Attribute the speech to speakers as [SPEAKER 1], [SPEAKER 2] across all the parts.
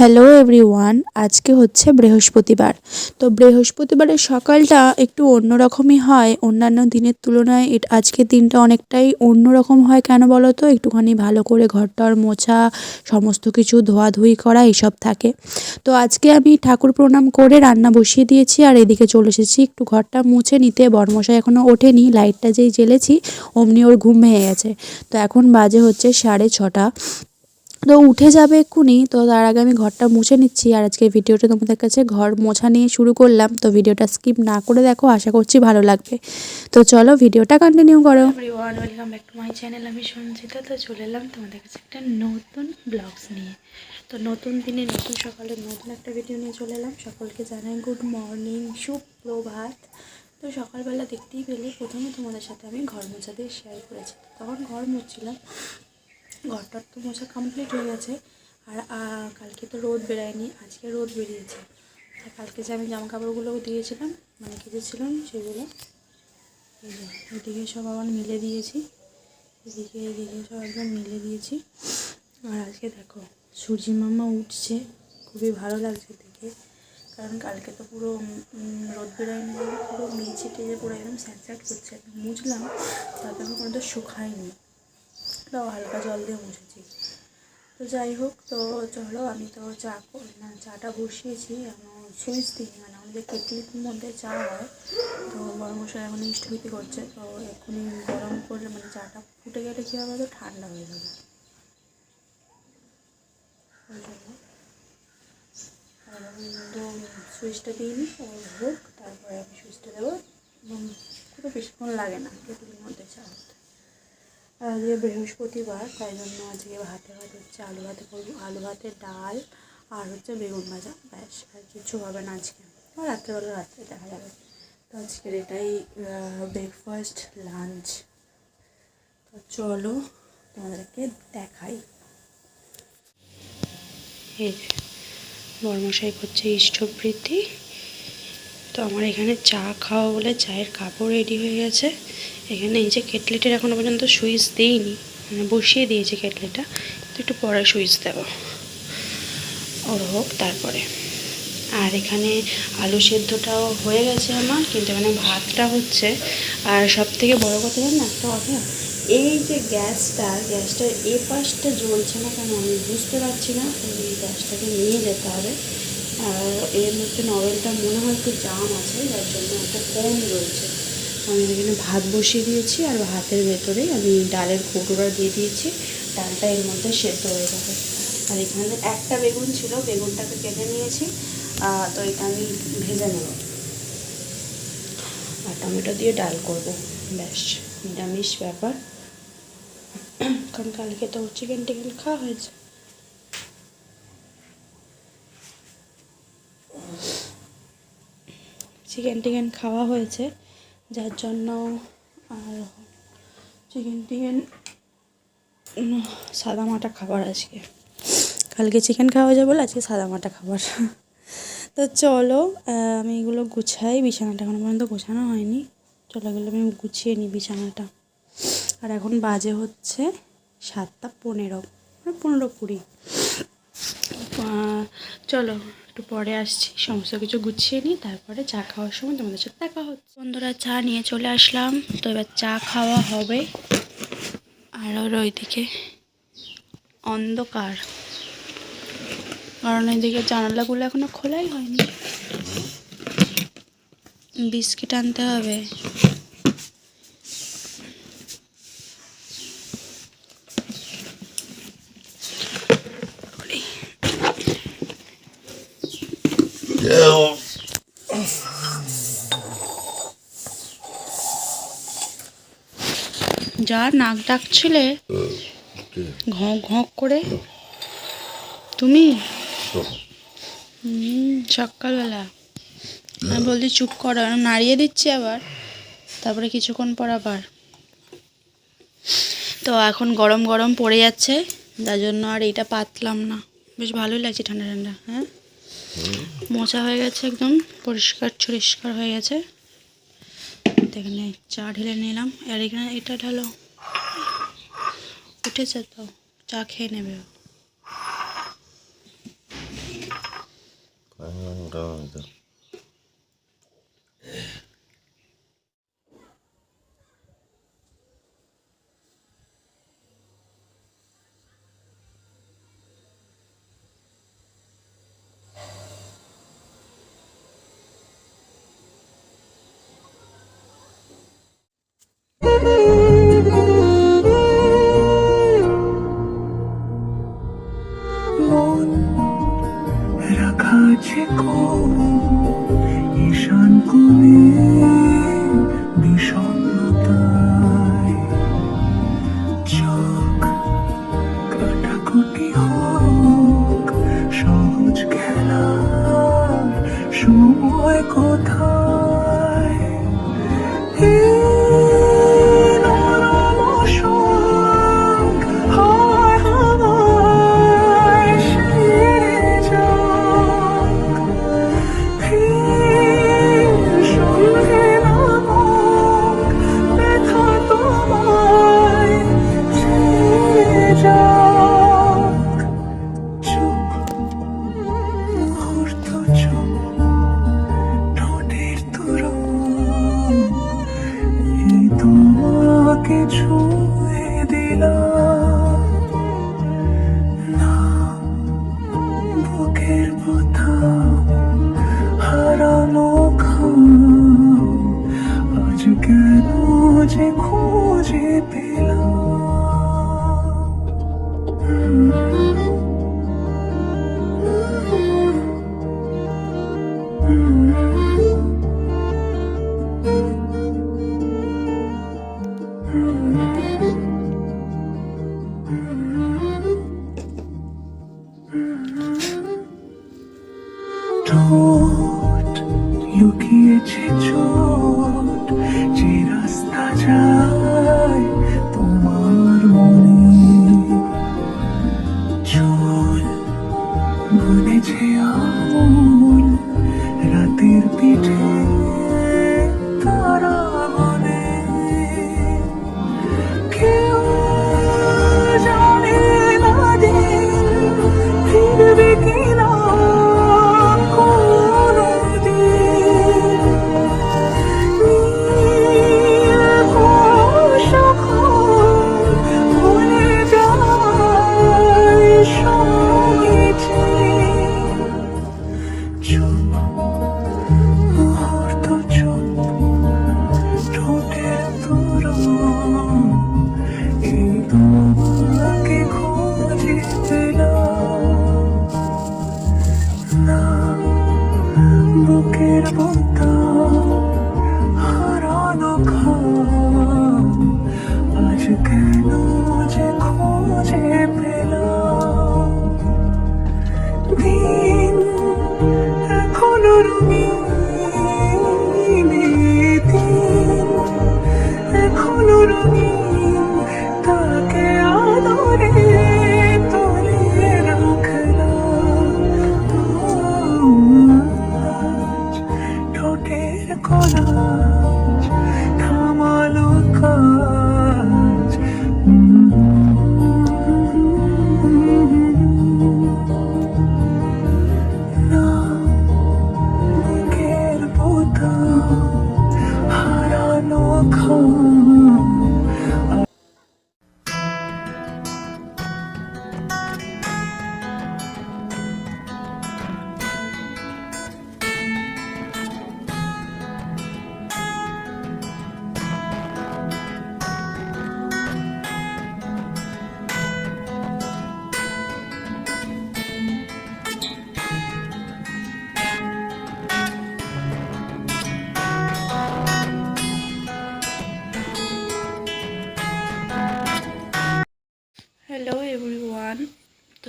[SPEAKER 1] Hello everyone আজকে হচ্ছে বৃহস্পতিবার। তো বৃহস্পতিবারের সকালটা একটু অন্যরকমই হয়। অন্যান্য দিনের তুলনায় এট আজকের দিনটা অনেকটাই অন্যরকম হয় কেন বলো তো? একটুখানি ভালো করে ঘরটর মোছা, সমস্ত কিছু ধোয়াধুয়ি করা, এসব থাকে। তো আজকে আমি ঠাকুর প্রণাম করে রান্না বসিয়ে দিয়েছি আর এদিকে চলে এসেছি। একটু ঘরটা মুছে নিতে। বরমশাই এখনও ওঠেনি। লাইটটা যেই জ্বেলেছি, অমনি ওর ঘুম ভেঙে গেছে। তো এখন বাজে হচ্ছে সাড়ে ছটা। তো উঠে যাবে এক্ষুনি, তো তার আগে আমি ঘরটা মুছে নিচ্ছি। আর আজকে ভিডিওটা তোমাদের কাছে ঘর মোছা নিয়ে শুরু করলাম। তো ভিডিওটা স্কিপ না করে দেখো, আশা করছি ভালো লাগবে। তো চলো ভিডিওটা কন্টিনিউ করো।
[SPEAKER 2] Welcome back to my channel আমি সঞ্চিতা। তো চলে এলাম তোমাদের কাছে একটা নতুন ব্লগস নিয়ে। তো নতুন দিনে, নতুন সকালে নতুন একটা ভিডিও নিয়ে চলে এলাম। সকলকে জানাই গুড মর্নিং সুপ্রভাত। তো সকালবেলা দেখতেই পেলে, প্রথমে তোমাদের সাথে আমি ঘর মোছা দিয়ে শেয়ার করেছি। তখন ঘর মুছছিলাম। ঘরটার তো মোছা কমপ্লিট হয়ে গেছে। আর কালকে তো রোদ বেরায়নি, আজকে রোদ বেরিয়েছে। আর কালকে যে আমি জামা কাপড়গুলো দিয়েছিলাম মানে কেঁদেছিলাম সেগুলো এদিকে সব আবার মিলে দিয়েছি, এদিকে এদিকে সব একদম মিলে দিয়েছি। আর আজকে দেখো, সূর্যি মামা উঠছে, খুবই ভালো লাগছে দেখে। কারণ কালকে তো পুরো রোদ বেরোয়নি, পুরো মেঝে টেজে পুরো একদম স্যাঁতস্যাঁত করছে মুছলাম, তারপর কোনো তো শুকায়নি। তাও হালকা জল দিয়ে মুছেছি। তো যাই হোক, তো চলো আমি তো চা না, চাটা বসিয়েছি। এখনও সুইচ দিই মানে আমাদের কেটলির মধ্যে চা হয়। তো বড় মশাই এখন ইষ্টভীতি করছে, তো এক্ষুনি গরম করলে মানে চাটা ফুটে গেলে কী হবে? তো ঠান্ডা হয়ে যাবে। ওই জন্য। তো সুইচটা দিইনি ও হোক তারপরে আমি সুইচটা দেবো। এবং খুব বেশিক্ষণ লাগে না, কেটলির মধ্যে চা হতে। আজকে বৃহস্পতিবার, তাই জন্য আজকে ভাতে ভাত হচ্ছে আলু ভাতে আলু ভাতে ডাল আর হচ্ছে বেগুন ভাজা। ব্যাস, আর কিছু হবে না আজকে। রাত্রেবেলা রাত্রে দেখা যাবে। তো আজকের এটাই ব্রেকফাস্ট লাঞ্চ তো চলো তোমাদেরকে দেখাই। এই বর্মশাই করছে ইষ্টবৃদ্ধি তো আমার এখানে চা খাওয়া বলে চায়ের কাপড় রেডি হয়ে গেছে। এখানে এই যে কেটলিটার এখনও পর্যন্ত সুইচ দিইনি মানে বসিয়ে দিয়েছে কেটলিটা একটু পরে সুইচ দেব। ওর হোক তারপরে। আর এখানে আলু সেদ্ধটাও হয়ে গেছে আমার, কিন্তু এখানে ভাতটা হচ্ছে। আর সব থেকে বড়ো কথা জানো একটা কথা, এই যে গ্যাসটা, গ্যাসটার এ পাশটা জ্বলছে না কেন আমি বুঝতে পারছি না, এই গ্যাসটাকে নিয়ে যেতে হবে। আর এর মধ্যে নভেলটা মনে হয় একটু জাম আছে, যার জন্য একটা কম রয়েছে আমি এখানে ভাত বসিয়ে দিয়েছি আর ভাতের ভেতরে আমি ডালের কৌটোটা দিয়ে দিয়েছি। ডালটা এর মধ্যে সেদ্ধ হয়ে যাবে। আর এখানে একটা বেগুন ছিল, বেগুনটাকে কেটে নিয়েছি। তো এটা আমি ভেজে নেব। আর টমেটো দিয়ে ডাল করব। ব্যাস, নিরামিষ ব্যাপার। কারণ কালকে তো চিকেন টিকেন খাওয়া হয়েছে। চিকেন টিকেন খাওয়া হয়েছে। যার জন্য আর চিকেন টিকেন সাদা মাটা খাবার আজকে। কালকে চিকেন খাওয়া যাবে বলে আজকে সাদা মাটা খাবার। তো চলো আমি এগুলো গুছাই, বিছানাটা এখনও পর্যন্ত গোছানো হয়নি। চলো এগুলো আমি গুছিয়ে নিই বিছানাটা। আর এখন বাজে হচ্ছে সাতটা পনেরো মানে পনেরো কুড়ি। চলো, একটু পরে আসছি। সমস্ত কিছু গুছিয়ে নিই তারপরে চা খাওয়ার সময় তোমাদের সাথে দেখা হচ্ছে। বন্ধুরা, চা নিয়ে চলে আসলাম। তো এবার চা খাওয়া হবে। আর ওর ওইদিকে অন্ধকার। কারণ এদিকে জানালাগুলো এখনও খোলাই হয়নি। বিস্কিট আনতে হবে। যা নাক ডাকছিলে ঘঁক ঘঁক করে। তুমি? সকালবেলা। আমি বলছি চুপ করো। নাড়িয়ে দিচ্ছি আবার। তারপরে কিছুক্ষণ পর আবার। তো এখন গরম গরম পড়ে যাচ্ছে। যার জন্য আর এইটা পাতলাম না। বেশ ভালোই লাগছে ঠান্ডা ঠান্ডা হ্যাঁ? মোচা হয়ে গেছে একদম। পরিষ্কার পরিষ্কার হয়ে গেছে। এখানে চা ঢেলে নিলাম। আর এখানে এটা ঢালো। উঠেছে তো চা খেয়ে নেবে ও
[SPEAKER 3] রাখা আছে বুনেছে আমল রাতের পিঠে।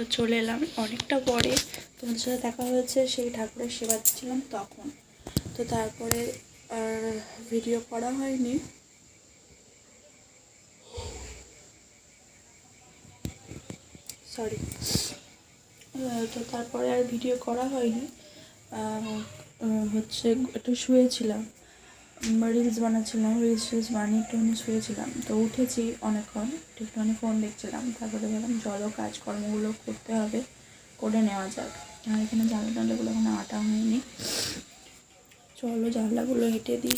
[SPEAKER 2] তো চলে এলাম অনেকটা পরে। তোমাদের সাথে দেখা হয়েছে, সেই ঠাকুরের সেবা দিচ্ছিলাম তখন। তো তারপরে আর ভিডিও করা হয়নি। সরি তো তারপরে আর ভিডিও করা হয়নি। হচ্ছে একটু শুয়েছিলাম। রিলস বানাচ্ছিলাম রিলস রিলস বানিয়ে একটুখানি শুয়েছিলাম। তো উঠেছি অনেকক্ষণ, একটুখানি ফোন দেখছিলাম। তারপরে ভাবলাম জলও কাজকর্মগুলো করতে হবে, করে নেওয়া যাক। আর এখানে জানলা টানলাগুলো এখনও আটা হয়নি। চলো জানলাগুলো হেঁটে দিই।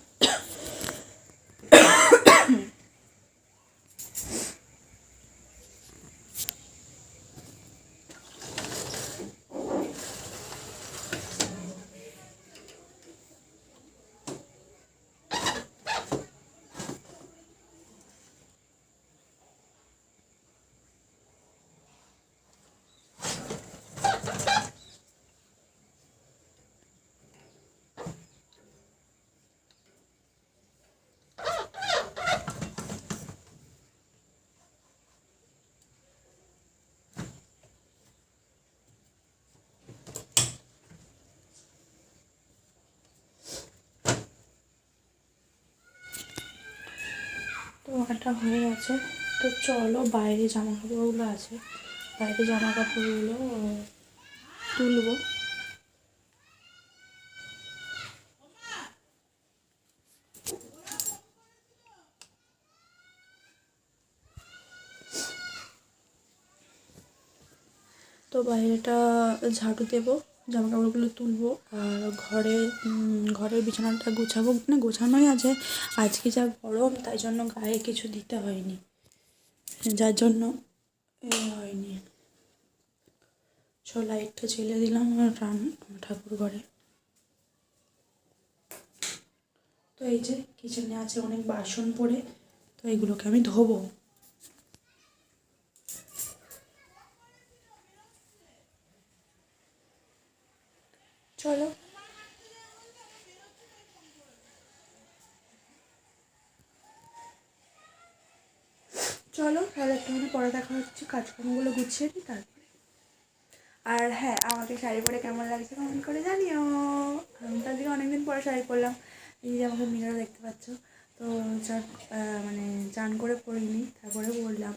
[SPEAKER 2] তো হয়ে গেছে। তো চলো বাইরে জামা কাপড়গুলো আছে। বাইরে জামা কাপড়গুলো তুলবো। তো বাইরেটা ঝাড়ু দেবো। জামা কাপড়গুলো তুলবো আর ঘরে ঘরের বিছানাটা গোছাবো। না গোছানোই আছে। আজকে যা গরম, তাই জন্য গায়ে কিছু দিতে হয়নি। যার জন্য হয়নি। ছ লাইটটা জ্বেলে দিলাম রান ঠাকুর ঘরে। তো এই যে কিচেনে আছে অনেক বাসন পড়ে, তো এগুলোকে আমি ধোবো চলো চলো তাহলে একটুখানি পরে দেখা হচ্ছে কাজকর্মগুলো গুছিয়ে নিই তারপরে। আর হ্যাঁ আমাকে শাড়ি পরে কেমন লাগছে কমেন্ট করে জানিও। আমি তো আজকে অনেকদিন পরে শাড়ি পরলাম। এই যে আমাকে মিরর দেখতে পাচ্ছ। তো মানে চান করে পরিনি, তারপরে বললাম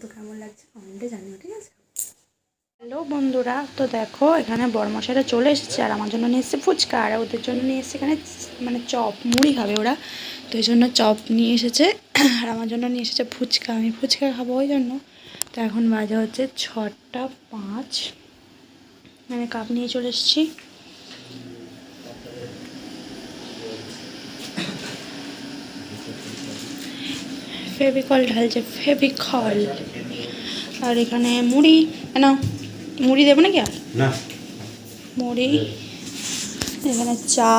[SPEAKER 2] তো কেমন লাগছে কমেন্টে জানিও, ঠিক আছে? হ্যালো বন্ধুরা, তো দেখো, এখানে বরমশাইরা চলে এসেছে আর আমার জন্য নিয়ে এসেছে ফুচকা। আর ওদের জন্য নিয়ে এসেছে এখানে মানে চপ, মুড়ি খাবে ওরা। তো এই জন্য চপ নিয়ে এসেছে। আর আমার জন্য নিয়ে এসেছে ফুচকা। আমি ফুচকা খাব ওই জন্য। তো এখন বাজে হচ্ছে ছটা পাঁচ। মানে কাপ নিয়ে চলে এসেছি। ফেভিকল ঢালছে ফেভিকল। আর এখানে মুড়ি না মুড়ি দেবো নাকি আর?
[SPEAKER 4] না।
[SPEAKER 2] মুড়ি এখানে চা।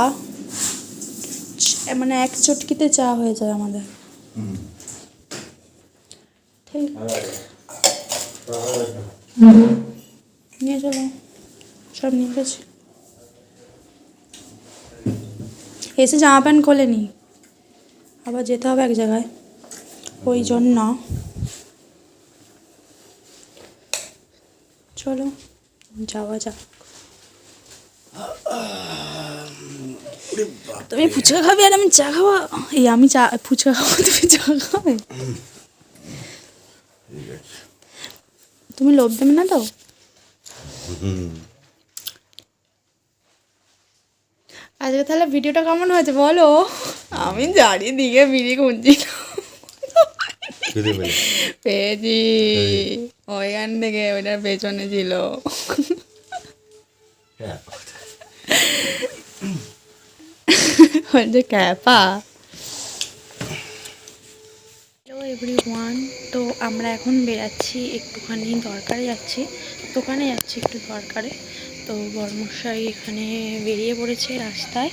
[SPEAKER 2] মানে এক চটকিতে চা হয়ে যায় আমাদের। ঠিক। নিয়ে চলো। সব নিয়ে গেছি। এসে জামা প্যান্ট খোলেনি আবার যেতে হবে এক জায়গায়। ওই জন্য। চলো, যাওয়া যাক। তুমি ফুচকা খাবে আর আমি চা খাওয়া এই আমি চা, ফুচকা খাব, তুমি চা খাবে? তুমি লোভ দেবে না তো? আজকে তাহলে ভিডিওটা কেমন হয়েছে বলো? আমি জানি দিকে বিড়ি খুঁজছি পেয়েছি। ওইখান থেকে ওইটার পেছনে ছিল।
[SPEAKER 4] হ্যাঁ
[SPEAKER 2] ক্যাপা। এভরি ওয়ান তো আমরা এখন বেরাচ্ছি, একটুখানি দরকারে যাচ্ছি। দোকানে যাচ্ছি একটু দরকারে তো বর্মশাই এখানে বেরিয়ে পড়েছে রাস্তায়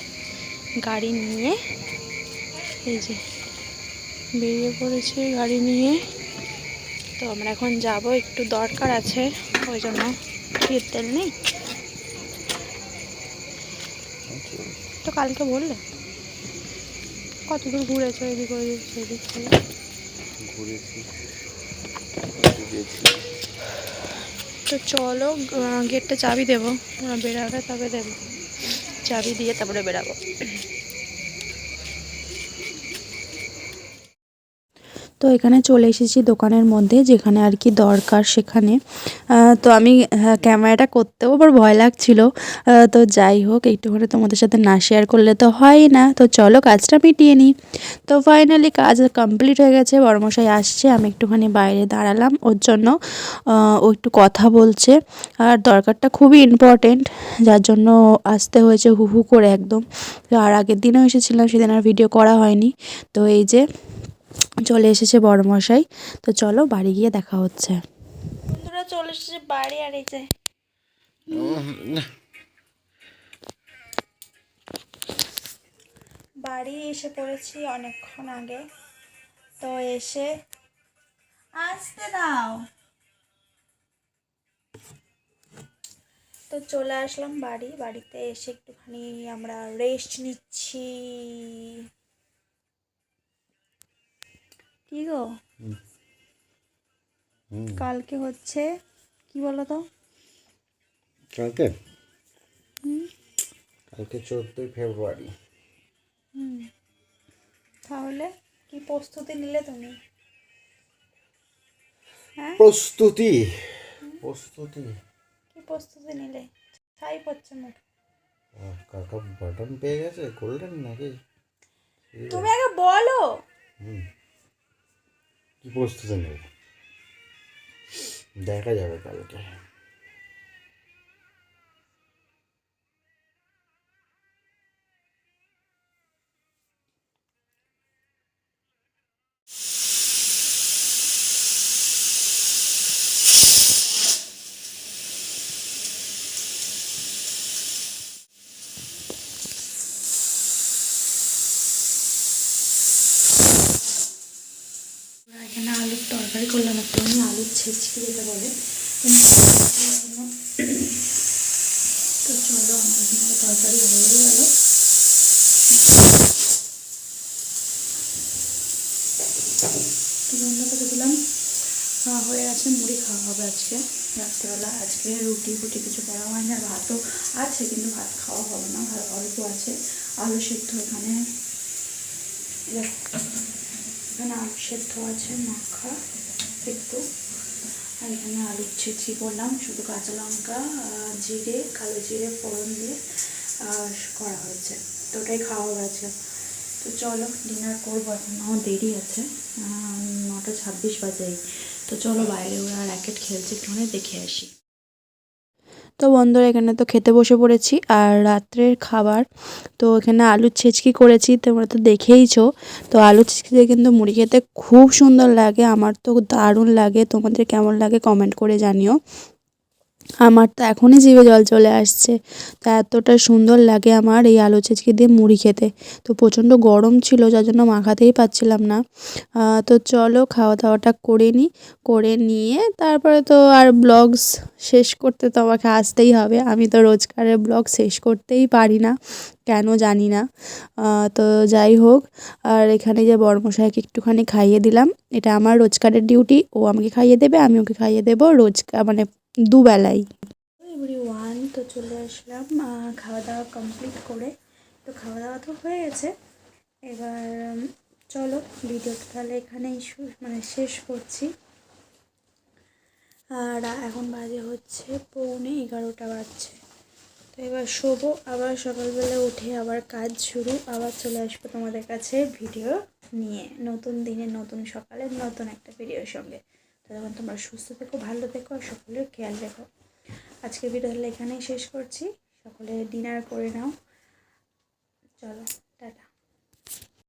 [SPEAKER 2] গাড়ি নিয়ে। এই যে, বেরিয়ে পড়েছে গাড়ি নিয়ে। তো আমরা এখন যাব, একটু দরকার আছে, ওই জন্য ক্ষীর তেল নেই। তো কালকে বললে? কত দূর ঘুরেছো, এদিক ওদিক, সেদিক থেকে
[SPEAKER 4] ঘুরেছি।
[SPEAKER 2] তো চলো গেটটা চাবি দেবো। বেড়াবে তবে দেবো। চাবি দিয়ে তারপরে বেরাবো
[SPEAKER 1] তো এখানে চলে এসেছি দোকানের মধ্যে যেখানে আর কি দরকার সেখানে। তো আমি হ্যাঁ, ক্যামেরাটা করতেও আবার ভয় লাগছিল। তো যাই হোক একটুখানি তোমাদের সাথে না শেয়ার করলে তো হয় না। তো চলো কাজটা মিটিয়ে নিই। তো ফাইনালি কাজ কমপ্লিট হয়ে গেছে বড়মশাই আসছে আমি একটুখানি বাইরে দাঁড়ালাম ওর জন্য। ও একটু কথা বলছে আর দরকারটা খুবই ইম্পর্টেন্ট যার জন্য আসতে হয়েছে হু হু করে একদম। আর আগের দিনও এসেছিলাম সেদিন আর ভিডিও করা হয়নি। তো এই যে চলে এসেছে বড়মশাই। তো চলো বাড়ি গিয়ে দেখা হচ্ছে।
[SPEAKER 2] বন্ধুরা চলে এসেছে বাড়ি আর এই যে বাড়ি এসে পড়েছি অনেকক্ষণ আগে। তো এসে আসতে দাও। তো চলে আসলাম বাড়ি। বাড়িতে এসে একটুখানি আমরা রেস্ট নিচ্ছি। কি গো? কালকে হচ্ছে কি বলো তো
[SPEAKER 4] কালকে কালকে চোদ্দোই ফেব্রুয়ারি।
[SPEAKER 2] তাহলে কি প্রস্তুতি নিলে তুমি? হ্যাঁ?
[SPEAKER 4] প্রস্তুতি। প্রস্তুতি।
[SPEAKER 2] কি প্রস্তুতি নিলে? ছাই পড়ছে মুখ।
[SPEAKER 4] কাকা বাটন পেয়ে গেছে? করলেন নাকি?
[SPEAKER 2] তুমি আগে বলো।
[SPEAKER 4] কি প্রস্তুতি নেব দেখা যাবে কালকে
[SPEAKER 2] এখানে আলুর তরকারি করলাম একটু আমি আলুর ছেচকি যেটা বলে তো চলো আমার তরকারি হয়ে গেল বন্ধ করে দিলাম হয়ে আছে মুড়ি খাওয়া হবে আজকে রাত্রেবেলা আজকে রুটি ফুটি কিছু করা হয় না ভাতও আছে কিন্তু ভাত খাওয়া হবে না ভাত অল্প আছে আলু সেদ্ধ এখানে এখানে আলু সেদ্ধ আছে মাখা একটু আর এখানে আলু ছেঁচি করলাম শুধু কাঁচা লঙ্কা জিরে, কালো জিরে, ফোড়ন দিয়ে করা হয়েছে। তো ওটাই খাওয়া হয়েছে তো চলো ডিনার করব এখন আমার দেরি আছে। নটা ছাব্বিশ বাজেই। তো চলো বাইরে, ওরা র্যাকেট খেলছে, একটুখানি দেখে আসি।
[SPEAKER 1] তো বন্ধুরা, এখানে তো খেতে বসে পড়েছি। আর রাত্রের খাবার, তো এখানে আলু ছেচকি করেছি, তোমরা তো দেখেইছো। তো আলু ছেচকিতে কিন্তু মুড়ি খেতে খুব সুন্দর লাগে, আমার তো দারুণ লাগে। তোমাদের কেমন লাগে কমেন্ট করে জানিও। আমার তো এখনই জিভে জল চলে আসছে। তা এতটা সুন্দর লাগে আমার এই আলু ছেচকি দিয়ে মুড়ি খেতে। তো প্রচণ্ড গরম ছিল, যার জন্য মাখাতেই পাচ্ছিলাম না। তো চলো খাওয়া দাওয়াটা করে নিই করে নিয়ে তারপরে তো আর ব্লগস শেষ করতে তো আমাকে আসতেই হবে। আমি তো রোজকারের ব্লগ শেষ করতেই পারি না, কেন জানি না। তো যাই হোক, আর এখানে যে বড়মশাইকে একটুখানি খাইয়ে দিলাম, এটা আমার রোজকারের ডিউটি, ও আমাকে খাইয়ে দেবে, আমি ওকে খাইয়ে দেবো রোজকার মানে দুবেলাই।
[SPEAKER 2] ওয়ান তো চলে আসলাম খাওয়া দাওয়া কমপ্লিট করে। তো খাওয়া দাওয়া তো হয়ে গেছে। এবার চলো ভিডিওটা তাহলে এখানেই মানে শেষ করছি। আর এখন বাজে হচ্ছে পৌনে এগারোটা বাজছে। তো এবার শোবো, আবার সকালবেলা উঠে আবার কাজ শুরু, আবার চলে আসব তোমাদের কাছে ভিডিও নিয়ে। নতুন দিনে নতুন সকালে নতুন একটা ভিডিওর সঙ্গে। ততক্ষণ তোমরা সুস্থ থেকো, ভালো থেকো আর সকলের খেয়াল রেখো। আজকে ভিডিও তাহলে এখানেই শেষ করছি। সকলে ডিনার করে নাও। চলো।